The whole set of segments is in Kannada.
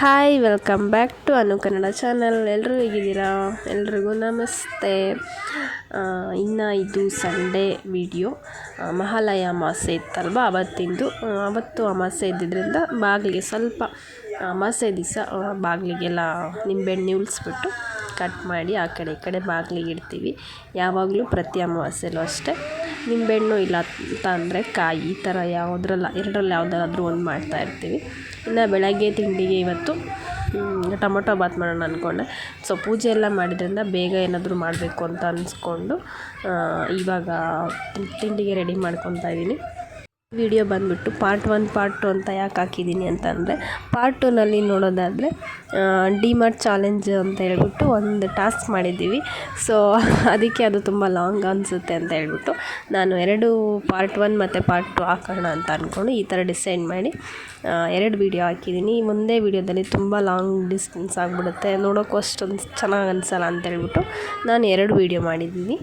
Hi welcome back to Anu Kannada channel ಎಲ್ಲರೂ ಹೇಗಿದ್ದೀರಾ? ಎಲ್ರಿಗೂ ನಮಸ್ತೆ. ಇನ್ನು ಇದು ಸಂಡೇ ವಿಡಿಯೋ ಮಹಾಲಯ ಅಮಾಸೆ ಇತ್ತಲ್ವ? ಅವತ್ತಿಂದು ಅವತ್ತು ಅಮಾಸೆ ಇದ್ದಿದ್ದರಿಂದ ಬಾಗಿಲಿಗೆ ಸ್ವಲ್ಪ ಅಮಾಸೆ ದಿವಸ ಬಾಗಿಲಿಗೆಲ್ಲ ನಿಂಬೆಹಣ್ಣು ಉಳಿಸ್ಬಿಟ್ಟು ಕಟ್ ಮಾಡಿ ಆ ಕಡೆ, ಈ ಕಡೆ ಬಾಗಿಲಿಗೆ ಇಡ್ತೀವಿ. ಯಾವಾಗಲೂ ಪ್ರತಿ ಅಮಾವಾಸ್ಯೆಲೂ ಅಷ್ಟೇ. ನಿಂಬೆಹಣ್ಣು ಇಲ್ಲ ಅಂತ ಅಂದರೆ ಕಾಯಿ, ಈ ಥರ ಯಾವುದ್ರಲ್ಲ, ಎರಡರಲ್ಲಿ ಯಾವುದಾದ್ರೂ ಒಂದು ಮಾಡ್ತಾ ಇರ್ತೀವಿ. ಇನ್ನು ಬೆಳಗ್ಗೆ ತಿಂಡಿಗೆ ಇವತ್ತು ಟೊಮೊಟೊ ಬಾತ್ ಮಾಡೋಣ ಅಂದ್ಕೊಂಡೆ ಸೊ ಪೂಜೆ ಎಲ್ಲ ಮಾಡಿದ್ರಿಂದ ಬೇಗ ಏನಾದರೂ ಮಾಡಬೇಕು ಅಂತ ಅನ್ಸ್ಕೊಂಡು ಇವಾಗ ತಿಂಡಿಗೆ ರೆಡಿ ಮಾಡ್ಕೊತಾ ಇದ್ದೀನಿ ವಿಡಿಯೋ ಬಂದುಬಿಟ್ಟು ಪಾರ್ಟ್ ಒನ್, ಪಾರ್ಟ್ ಟು ಅಂತ ಯಾಕೆ ಹಾಕಿದ್ದೀನಿ ಅಂತಂದರೆ, ಪಾರ್ಟ್ ಟೂನಲ್ಲಿ ನೋಡೋದಾದರೆ ಡಿಮಾರ್ಟ್ ಚಾಲೆಂಜ್ ಅಂತ ಹೇಳ್ಬಿಟ್ಟು ಒಂದು ಟಾಸ್ಕ್ ಮಾಡಿದ್ದೀವಿ. ಸೊ, ಅದಕ್ಕೆ ಅದು ತುಂಬ ಲಾಂಗ್ ಅನಿಸುತ್ತೆ ಅಂತ ಹೇಳ್ಬಿಟ್ಟು ನಾನು ಎರಡು ಪಾರ್ಟ್ ಒನ್ ಮತ್ತು ಪಾರ್ಟ್ ಟು ಹಾಕೋಣ ಅಂತ ಅಂದ್ಕೊಂಡು ಈ ಥರ ಡಿಸೈಡ್ ಮಾಡಿ ಎರಡು ವಿಡಿಯೋ ಹಾಕಿದ್ದೀನಿ. ಮುಂದೆ ವಿಡಿಯೋದಲ್ಲಿ ತುಂಬ ಲಾಂಗ್ ಡಿಸ್ಟೆನ್ಸ್ ಆಗಿಬಿಡುತ್ತೆ. ನೋಡೋಕ್ಕೂ ಅಷ್ಟೊಂದು ಚೆನ್ನಾಗಿ ಅನಿಸಲ್ಲ ಅಂತ ಹೇಳ್ಬಿಟ್ಟು ನಾನು ಎರಡು ವೀಡಿಯೋ ಮಾಡಿದ್ದೀನಿ.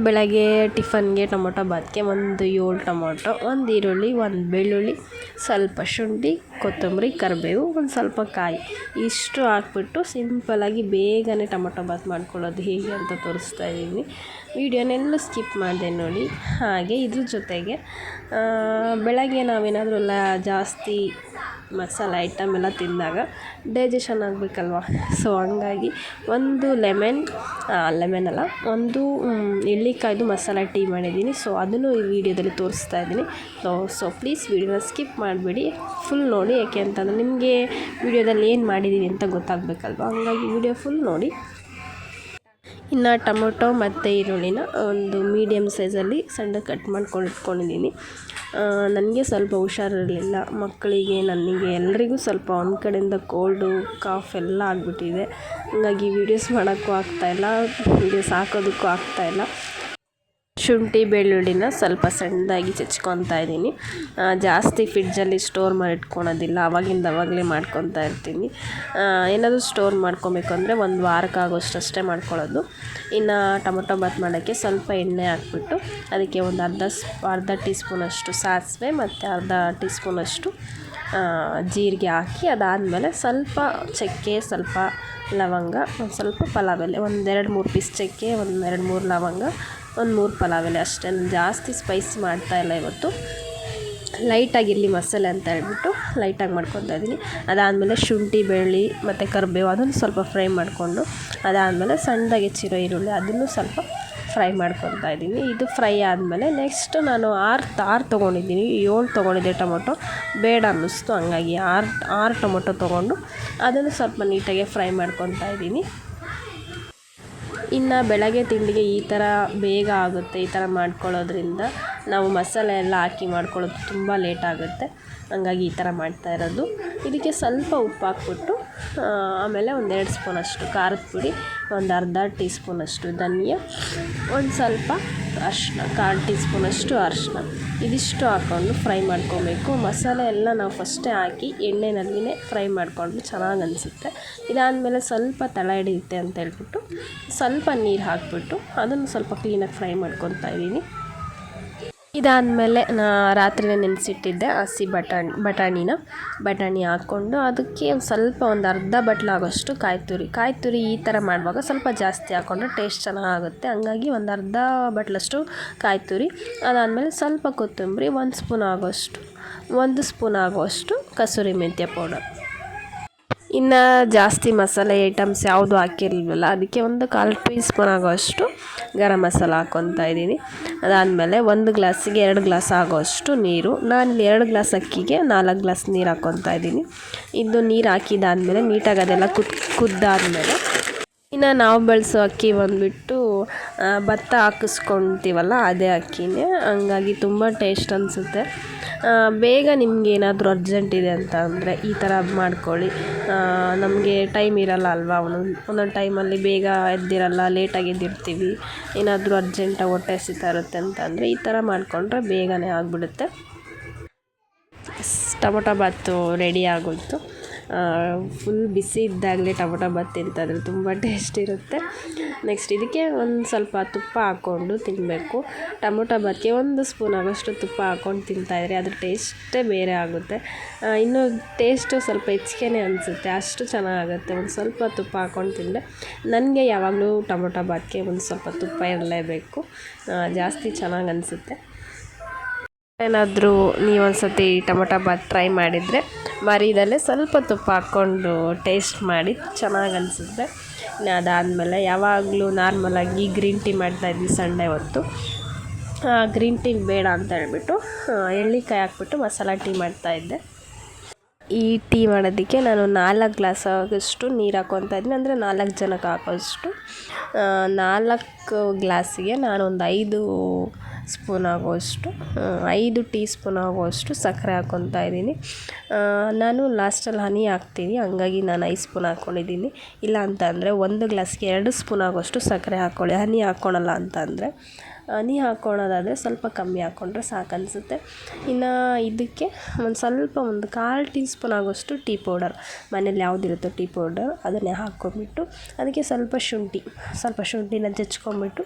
ಬೆಳಗ್ಗೆ ಟಿಫನ್ಗೆ ಟೊಮೊಟೊ ಬಾತ್ಗೆ ಒಂದು ಏಳು ಟೊಮೊಟೊ ಒಂದು ಈರುಳ್ಳಿ ಒಂದು ಬೆಳ್ಳುಳ್ಳಿ ಸ್ವಲ್ಪ ಶುಂಠಿ ಕೊತ್ತಂಬರಿ, ಕರಿಬೇವು, ಒಂದು ಸ್ವಲ್ಪ ಕಾಯಿ. ಇಷ್ಟು ಹಾಕ್ಬಿಟ್ಟು ಸಿಂಪಲಾಗಿ ಬೇಗನೆ ಟೊಮೊಟೊ ಬಾತ್ ಮಾಡ್ಕೊಳ್ಳೋದು ಹೇಗೆ ಅಂತ ತೋರಿಸ್ತಾ ಇದ್ದೀನಿ. ವೀಡಿಯೋನೆಲ್ಲ ಸ್ಕಿಪ್ ಮಾಡಿದೆ ನೋಡಿ. ಹಾಗೆ ಇದ್ರ ಜೊತೆಗೆ ಬೆಳಗ್ಗೆ ನಾವೇನಾದರೂ ಎಲ್ಲ ಜಾಸ್ತಿ ಮಸಾಲೆ ಐಟಮ್ ಎಲ್ಲ ತಿಂದಾಗ ಡೈಜೆಷನ್ ಆಗಬೇಕಲ್ವ? ಸೊ ಹಂಗಾಗಿ ಒಂದು ಲೆಮನ್ ಲೆಮನ್ ಅಲ್ಲ, ಒಂದು ಎಳ್ಳಿಕಾಯ್ದು ಮಸಾಲ ಟೀ ಮಾಡಿದ್ದೀನಿ. ಸೊ ಅದನ್ನು ಈ ವಿಡಿಯೋದಲ್ಲಿ ತೋರಿಸ್ತಾ ಇದ್ದೀನಿ. ಸೊ ಸೊ ಪ್ಲೀಸ್ ವಿಡಿಯೋನ ಸ್ಕಿಪ್ ಮಾಡಬೇಡಿ. ಫುಲ್ ನೋಡಿ. ಯಾಕೆ ಅಂತಂದರೆ ನಿಮಗೆ ವಿಡಿಯೋದಲ್ಲಿ ಏನು ಮಾಡಿದ್ದೀನಿ ಅಂತ ಗೊತ್ತಾಗಬೇಕಲ್ವ? ಹಂಗಾಗಿ ವಿಡಿಯೋ ಫುಲ್ ನೋಡಿ. ಇನ್ನು ಟೊಮೊಟೊ ಮತ್ತು ಈರುಳ್ಳಿನ ಒಂದು ಮೀಡಿಯಮ್ ಸೈಜಲ್ಲಿ ಸಣ್ಣ ಕಟ್ ಮಾಡ್ಕೊಂಡು ಇಟ್ಕೊಂಡಿದ್ದೀನಿ ನನಗೆ ಸ್ವಲ್ಪ ಹುಷಾರಿರಲಿಲ್ಲ. ಮಕ್ಕಳಿಗೆ ನನಗೆ ಎಲ್ಲರಿಗೂ ಸ್ವಲ್ಪ ಒಂದು ಕಡೆಯಿಂದ ಕೋಲ್ಡು ಕಾಫ್ ಎಲ್ಲ ಆಗಿಬಿಟ್ಟಿದೆ. ಹಂಗಾಗಿ ವೀಡಿಯೋಸ್ ಮಾಡೋಕ್ಕೂ ಆಗ್ತಾಯಿಲ್ಲ ವೀಡಿಯೋಸ್ ಹಾಕೋದಕ್ಕೂ ಆಗ್ತಾಯಿಲ್ಲ ಶುಂಠಿ ಬೆಳ್ಳುಳ್ಳಿನ ಸ್ವಲ್ಪ ಸಣ್ಣದಾಗಿ ಚಚ್ಕೊತಾ ಇದ್ದೀನಿ. ಜಾಸ್ತಿ ಫ್ರಿಡ್ಜಲ್ಲಿ ಸ್ಟೋರ್ ಮಾಡಿ ಇಟ್ಕೊಳೋದಿಲ್ಲ. ಅವಾಗಿಂದ ಅವಾಗಲೇ ಮಾಡ್ಕೊತಾ ಇರ್ತೀನಿ. ಏನಾದರೂ ಸ್ಟೋರ್ ಮಾಡ್ಕೊಬೇಕು ಅಂದರೆ ಒಂದು ವಾರಕ್ಕಾಗೋಷ್ಟಷ್ಟೇ ಮಾಡ್ಕೊಳ್ಳೋದು. ಇನ್ನು ಟೊಮೊಟೊ ಬಾತ್ ಮಾಡೋಕ್ಕೆ ಸ್ವಲ್ಪ ಎಣ್ಣೆ ಹಾಕ್ಬಿಟ್ಟು ಅದಕ್ಕೆ ಒಂದು ಅರ್ಧ ಅರ್ಧ ಟೀ ಸ್ಪೂನಷ್ಟು ಸಾಸಿವೆ ಮತ್ತು ಅರ್ಧ ಟೀ ಸ್ಪೂನಷ್ಟು ಜೀರಿಗೆ ಹಾಕಿ ಅದಾದಮೇಲೆ ಸ್ವಲ್ಪ ಚಕ್ಕೆ, ಸ್ವಲ್ಪ ಲವಂಗ, ಒಂದು ಸ್ವಲ್ಪ ಪಲಾವ್ ಎಲೆ ಒಂದೆರಡು ಮೂರು ಪೀಸ್ ಚಕ್ಕೆ ಒಂದೆರಡು ಮೂರು ಲವಂಗ ಒಂದು ಮೂರು ಪಲಾವ್ ಎಲೆ ಅಷ್ಟೇ ಜಾಸ್ತಿ ಸ್ಪೈಸಿ ಮಾಡ್ತಾಯಿಲ್ಲ ಇವತ್ತು. ಲೈಟಾಗಿರಲಿ ಮಸಾಲೆ ಅಂತ ಹೇಳ್ಬಿಟ್ಟು ಲೈಟಾಗಿ ಮಾಡ್ಕೊತಾ ಇದ್ದೀನಿ. ಅದಾದಮೇಲೆ ಶುಂಠಿ ಬೆಳ್ಳಿ ಮತ್ತು ಕರಿಬೇವು ಅದನ್ನು ಸ್ವಲ್ಪ ಫ್ರೈ ಮಾಡಿಕೊಂಡು, ಅದಾದಮೇಲೆ ಸಣ್ಣದಾಗಿ ಹೆಚ್ಚಿರೋ ಈರುಳ್ಳಿ ಅದನ್ನು ಸ್ವಲ್ಪ ಫ್ರೈ ಮಾಡ್ಕೊತಾ ಇದ್ದೀನಿ. ಇದು ಫ್ರೈ ಆದಮೇಲೆ ನೆಕ್ಸ್ಟ್ ನಾನು ಆರು ಆರು ತೊಗೊಂಡಿದ್ದೀನಿ. ಏಳು ತೊಗೊಂಡಿದ್ದೆ ಟೊಮೊಟೊ. ಬೇಡ ಅನ್ನಿಸ್ತು, ಹಂಗಾಗಿ ಆರು ಆರು ಟೊಮೊಟೊ ತೊಗೊಂಡು ಅದನ್ನು ಸ್ವಲ್ಪ ನೀಟಾಗಿ ಫ್ರೈ ಮಾಡ್ಕೊತಾ ಇದ್ದೀನಿ. ಇನ್ನು ಬೆಳಗ್ಗೆ ತಿಂಡಿಗೆ ಈ ಥರ ಬೇಗ ಆಗುತ್ತೆ, ಈ ಥರ ಮಾಡ್ಕೊಳ್ಳೋದ್ರಿಂದ. ನಾವು ಮಸಾಲೆ ಎಲ್ಲ ಹಾಕಿ ಮಾಡ್ಕೊಳ್ಳೋದು ತುಂಬ ಲೇಟ್ ಆಗುತ್ತೆ. ಹಂಗಾಗಿ ಈ ಥರ ಮಾಡ್ತಾ ಇರೋದು. ಇದಕ್ಕೆ ಸ್ವಲ್ಪ ಉಪ್ಪು ಹಾಕ್ಬಿಟ್ಟು ಆಮೇಲೆ ಒಂದೆರಡು ಸ್ಪೂನಷ್ಟು ಖಾರದ ಪುಡಿ, ಒಂದು ಅರ್ಧ ಟೀ ಸ್ಪೂನಷ್ಟು ಧನಿಯಾ, ಒಂದು ಸ್ವಲ್ಪ ಅರಿಶಿನ, ಕಾಲು ಟೀ ಸ್ಪೂನಷ್ಟು ಅರಿಶಿನ. ಇದಿಷ್ಟು ಹಾಕ್ಕೊಂಡು ಫ್ರೈ ಮಾಡ್ಕೊಬೇಕು. ಮಸಾಲೆ ಎಲ್ಲ ನಾವು ಫಸ್ಟೇ ಹಾಕಿ ಎಣ್ಣೆನಲ್ಲಿನೇ ಫ್ರೈ ಮಾಡಿಕೊಂಡು ಚೆನ್ನಾಗಿ ಅನಿಸುತ್ತೆ. ಇದಾದಮೇಲೆ ಸ್ವಲ್ಪ ತಳ ಹಿಡಿಯುತ್ತೆ ಅಂತ ಹೇಳ್ಬಿಟ್ಟು ಸ್ವಲ್ಪ ನೀರು ಹಾಕಿಬಿಟ್ಟು ಅದನ್ನು ಸ್ವಲ್ಪ ಕ್ಲೀನಾಗಿ ಫ್ರೈ ಮಾಡ್ಕೊತಾ ಇದ್ದೀನಿ. ಇದಾದಮೇಲೆ ನಾ ರಾತ್ರಿನೇ ನೆನೆಸಿಟ್ಟಿದ್ದೆ ಹಸಿ ಬಟಾಣಿ, ಬಟಾಣಿನ. ಬಟಾಣಿ ಹಾಕ್ಕೊಂಡು ಅದಕ್ಕೆ ಒಂದು ಸ್ವಲ್ಪ ಒಂದು ಅರ್ಧ ಬಟ್ಲಾಗೋಷ್ಟು ಕಾಯಿ ತುರಿ ಕಾಯಿ ತುರಿ ಈ ಥರ ಮಾಡುವಾಗ ಸ್ವಲ್ಪ ಜಾಸ್ತಿ ಹಾಕ್ಕೊಂಡ್ರೆ ಟೇಸ್ಟ್ ಚೆನ್ನಾಗುತ್ತೆ ಹಂಗಾಗಿ ಒಂದು ಅರ್ಧ ಬಟ್ಲಷ್ಟು ಕಾಯಿ ತುರಿ ಅದಾದಮೇಲೆ ಸ್ವಲ್ಪ ಕೊತ್ತಂಬರಿ ಒಂದು ಸ್ಪೂನ್ ಆಗೋಷ್ಟು, ಒಂದು ಸ್ಪೂನ್ ಆಗೋಷ್ಟು ಕಸೂರಿ ಮೆಂತ್ಯ ಪೌಡರ್. ಇನ್ನು ಜಾಸ್ತಿ ಮಸಾಲೆ ಐಟಮ್ಸ್ ಯಾವುದು ಹಾಕಿರಲಿಲ್ಲ ಅದಕ್ಕೆ ಒಂದು ಕಾಲು ಟೀ ಸ್ಪೂನ್ ಆಗೋಷ್ಟು ಗರಂ ಮಸಾಲ ಹಾಕ್ಕೊತಾ ಇದ್ದೀನಿ. ಅದಾದಮೇಲೆ ಒಂದು ಗ್ಲಾಸಿಗೆ ಎರಡು ಗ್ಲಾಸ್ ಆಗೋಷ್ಟು ನೀರು. ನಾನಿಲ್ಲಿ ಎರಡು ಗ್ಲಾಸ್ ಅಕ್ಕಿಗೆ ನಾಲ್ಕು ಗ್ಲಾಸ್ ನೀರು ಹಾಕ್ಕೊತಾ ಇದ್ದೀನಿ. ಇದು ನೀರು ಹಾಕಿದಾದ್ಮೇಲೆ ನೀಟಾಗಿ ಅದೆಲ್ಲ ಕುದ್, ಕುದ್ದಾದಮೇಲೆ ಇನ್ನು ನಾವು ಬಳಸೋ ಅಕ್ಕಿ ಬಂದುಬಿಟ್ಟು ಭತ್ತ ಹಾಕಿಸ್ಕೊತೀವಲ್ಲ, ಅದೇ ಅಕ್ಕಿನೇ. ಹಂಗಾಗಿ ತುಂಬ ಟೇಸ್ಟ್ ಅನಿಸುತ್ತೆ. ಬೇಗ ನಿಮ್ಗೆ ಏನಾದರೂ ಅರ್ಜೆಂಟ್ ಇದೆ ಅಂತ ಅಂದರೆ ಈ ಥರ ಮಾಡ್ಕೊಳ್ಳಿ. ನಮಗೆ ಟೈಮ್ ಇರಲ್ಲ ಅಲ್ವಾ? ಒಂದೊಂದು ಒಂದೊಂದು ಟೈಮಲ್ಲಿ ಬೇಗ ಎದ್ದಿರಲ್ಲ ಲೇಟಾಗಿ ಎದ್ದಿರ್ತೀವಿ. ಏನಾದರೂ ಅರ್ಜೆಂಟಾಗಿ ಹೊಟ್ಟೆ ಹಸಿತಾ ಇರುತ್ತೆ ಅಂತ ಅಂದರೆ ಈ ಥರ ಮಾಡಿಕೊಂಡ್ರೆ ಬೇಗನೆ ಆಗಿಬಿಡುತ್ತೆ. ಟೊಮೊಟೊ ಬಾತು ರೆಡಿ ಆಗೋಯ್ತು. ಫುಲ್ ಬಿಸಿ ಇದ್ದಾಗಲೇ ಟೊಮೊಟೊ ಬಾತ್ ತಿಂತಾಯಿದ್ರೆ ತುಂಬ ಟೇಸ್ಟ್ ಇರುತ್ತೆ. ನೆಕ್ಸ್ಟ್ ಇದಕ್ಕೆ ಒಂದು ಸ್ವಲ್ಪ ತುಪ್ಪ ಹಾಕ್ಕೊಂಡು ತಿನ್ನಬೇಕು ಟೊಮೊಟೊ ಬಾತ್ಗೆ ಒಂದು ಸ್ಪೂನ್ ಆಗೋಷ್ಟು ತುಪ್ಪ ಹಾಕ್ಕೊಂಡು ತಿಂತಾಯಿದ್ರೆ ಅದ್ರ ಟೇಸ್ಟೇ ಬೇರೆ ಆಗುತ್ತೆ. ಇನ್ನು ಟೇಸ್ಟು ಸ್ವಲ್ಪ ಹೆಚ್ಚಿಗೆನೇ ಅನಿಸುತ್ತೆ, ಅಷ್ಟು ಚೆನ್ನಾಗುತ್ತೆ ಒಂದು ಸ್ವಲ್ಪ ತುಪ್ಪ ಹಾಕ್ಕೊಂಡು ತಿಂದರೆ ನನಗೆ ಯಾವಾಗಲೂ ಟೊಮೊಟೊ ಬಾತ್ಗೆ ಒಂದು ಸ್ವಲ್ಪ ತುಪ್ಪ ಇರಲೇಬೇಕು. ಜಾಸ್ತಿ ಚೆನ್ನಾಗಿ ಅನಿಸುತ್ತೆ. ಏನಾದರೂ ನೀವು ಒಂದು ಸತಿ ಟೊಮೊಟೊ ಬಾತ್ ಟ್ರೈ ಮಾಡಿದರೆ ಮರಿದಲ್ಲೇ ಸ್ವಲ್ಪ ತುಪ್ಪ ಹಾಕ್ಕೊಂಡು ಟೇಸ್ಟ್ ಮಾಡಿ ಚೆನ್ನಾಗಿ ಅನಿಸುತ್ತೆ. ಇನ್ನು ಅದಾದಮೇಲೆ ಯಾವಾಗಲೂ ನಾರ್ಮಲಾಗಿ ಗ್ರೀನ್ ಟೀ ಮಾಡ್ತಾಯಿದ್ವಿ ಸಂಡೇ ಹೊತ್ತು. ಗ್ರೀನ್ ಟೀ ಬೇಡ ಅಂತ ಹೇಳ್ಬಿಟ್ಟು ಎಳ್ಳಿಕಾಯಿ ಹಾಕ್ಬಿಟ್ಟು ಮಸಾಲ ಟೀ ಮಾಡ್ತಾಯಿದ್ದೆ ಈ ಟೀ ಮಾಡೋದಕ್ಕೆ ನಾನು ನಾಲ್ಕು ಗ್ಲಾಸ್ ಆಗೋಷ್ಟು ನೀರು ಹಾಕ್ಕೊತಾ ಇದ್ದೀನಿ. ಅಂದರೆ ನಾಲ್ಕು ಜನಕ್ಕೆ ಹಾಕೋಷ್ಟು. ನಾಲ್ಕು ಗ್ಲಾಸಿಗೆ ನಾನೊಂದು ಐದು ಸ್ಪೂನ್ ಆಗುವಷ್ಟು ಐದು ಟೀ ಸ್ಪೂನ್ ಆಗುವಷ್ಟು ಸಕ್ಕರೆ ಹಾಕ್ಕೊತಾ ಇದ್ದೀನಿ. ನಾನು ಲಾಸ್ಟಲ್ಲಿ ಹನಿ ಹಾಕ್ತೀನಿ, ಹಂಗಾಗಿ ನಾನು ಐದು ಸ್ಪೂನ್ ಹಾಕ್ಕೊಂಡಿದ್ದೀನಿ ಇಲ್ಲ ಅಂತ ಅಂದರೆ ಒಂದು ಗ್ಲಾಸ್ಗೆ ಎರಡು ಸ್ಪೂನ್ ಆಗುವಷ್ಟು ಸಕ್ಕರೆ ಹಾಕ್ಕೊಳ್ಳಿ ಹನಿ ಹಾಕ್ಕೊಳಲ್ಲ ಅಂತ ಅಂದರೆ ಹನಿ ಹಾಕ್ಕೊಳೋದಾದರೆ ಸ್ವಲ್ಪ ಕಮ್ಮಿ ಹಾಕ್ಕೊಂಡ್ರೆ ಸಾಕು ಅನಿಸುತ್ತೆ ಇನ್ನು ಇದಕ್ಕೆ ಒಂದು ಸ್ವಲ್ಪ ಒಂದು ಕಾಲು ಟೀ ಸ್ಪೂನ್ ಆಗೋಷ್ಟು ಟೀ ಪೌಡರ್. ಮನೇಲಿ ಯಾವುದಿರುತ್ತೋ ಟೀ ಪೌಡರ್ ಅದನ್ನೇ ಹಾಕ್ಕೊಂಬಿಟ್ಟು ಅದಕ್ಕೆ ಸ್ವಲ್ಪ ಶುಂಠಿ, ಸ್ವಲ್ಪ ಶುಂಠಿನ ಜಚ್ಕೊಂಬಿಟ್ಟು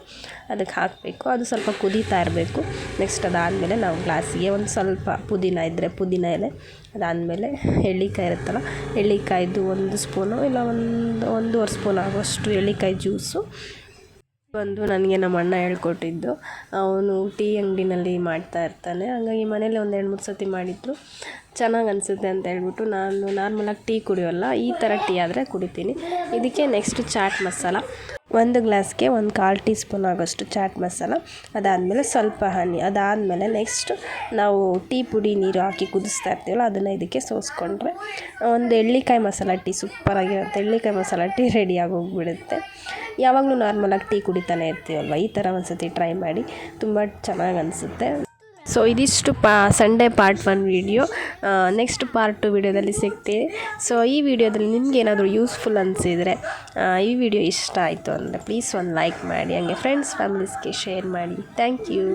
ಅದಕ್ಕೆ ಹಾಕಬೇಕು. ಅದು ಸ್ವಲ್ಪ ಕುದೀತಾ ಇರಬೇಕು. ನೆಕ್ಸ್ಟ್ ಅದಾದಮೇಲೆ ನಾವು ಗ್ಲಾಸಿಗೆ ಒಂದು ಸ್ವಲ್ಪ ಪುದೀನ ಇದ್ದರೆ ಪುದೀನ ಎಲೆ, ಅದಾದಮೇಲೆ ಎಳ್ಳಿಕಾಯಿ ಇರುತ್ತಲ್ಲ, ಎಳ್ಳಿಕಾಯಿದು ಒಂದು ಸ್ಪೂನು ಇಲ್ಲ ಒಂದು, ಒಂದೂವರೆ ಸ್ಪೂನ್ ಆಗೋಷ್ಟು ಎಳ್ಳಿಕಾಯಿ ಜ್ಯೂಸು ಬಂದು ನನಗೆ ನಮ್ಮ ಅಣ್ಣ ಹೇಳ್ಕೊಟ್ಟಿದ್ದು. ಅವನು ಟೀ ಅಂಗಡಿನಲ್ಲಿ ಮಾಡ್ತಾ ಇರ್ತಾನೆ. ಹಾಗಾಗಿ ಮನೇಲಿ ಒಂದು ಎರಡು ಮೂರು ಸತಿ ಮಾಡಿದ್ರು. ಚೆನ್ನಾಗಿ ಅನಿಸುತ್ತೆ ಅಂತ ಹೇಳ್ಬಿಟ್ಟು ನಾನು ನಾರ್ಮಲಾಗಿ ಟೀ ಕುಡಿಯೋಲ್ಲ. ಈ ಥರ ಟೀ ಆದರೆ ಕುಡಿತೀನಿ. ಇದಕ್ಕೆ ನೆಕ್ಸ್ಟ್ ಚಾಟ್ ಮಸಾಲ. ಒಂದು ಗ್ಲಾಸ್ಗೆ ಒಂದು ಕಾಲು ಟೀ ಸ್ಪೂನ್ ಆಗೋಷ್ಟು ಚಾಟ್ ಮಸಾಲ, ಅದಾದಮೇಲೆ ಸ್ವಲ್ಪ ಹನಿ, ಅದಾದಮೇಲೆ ನೆಕ್ಸ್ಟ್ ನಾವು ಟೀ ಪುಡಿ ನೀರು ಹಾಕಿ ಕುದಿಸ್ತಾ ಇರ್ತೀವಲ್ಲ, ಅದನ್ನು ಇದಕ್ಕೆ ಸೋಸ್ಕೊಂಡ್ರೆ ಒಂದು ಎಳ್ಳಿಕಾಯಿ ಮಸಾಲ ಟೀ ಸೂಪರಾಗಿರುತ್ತೆ ಎಳ್ಳಿಕಾಯಿ ಮಸಾಲ ಟೀ ರೆಡಿಯಾಗಿ ಹೋಗ್ಬಿಡುತ್ತೆ ಯಾವಾಗಲೂ ನಾರ್ಮಲಾಗಿ ಟೀ ಕುಡಿತಾನೆ ಇರ್ತೀವಲ್ವ? ಈ ಥರ ಒಂದು ಸತಿ ಟ್ರೈ ಮಾಡಿ, ತುಂಬ ಚೆನ್ನಾಗಿ ಅನಿಸುತ್ತೆ. ಸೊ ಇದಿಷ್ಟು ಪಾ Sunday part one video next part two ವಿಡಿಯೋದಲ್ಲಿ ಸಿಗ್ತೀವಿ ಸೊ ಈ ವಿಡಿಯೋದಲ್ಲಿ ನಿಮ್ಗೆ ಏನಾದರೂ ಯೂಸ್ಫುಲ್ ಅನಿಸಿದರೆ ಈ ವಿಡಿಯೋ ಇಷ್ಟ ಆಯಿತು ಅಂದರೆ ಪ್ಲೀಸ್ ಒಂದು ಲೈಕ್ ಮಾಡಿ, ಹಂಗೆ ಫ್ರೆಂಡ್ಸ್ ಫ್ಯಾಮಿಲೀಸ್ಗೆ ಶೇರ್ ಮಾಡಿ. Thank you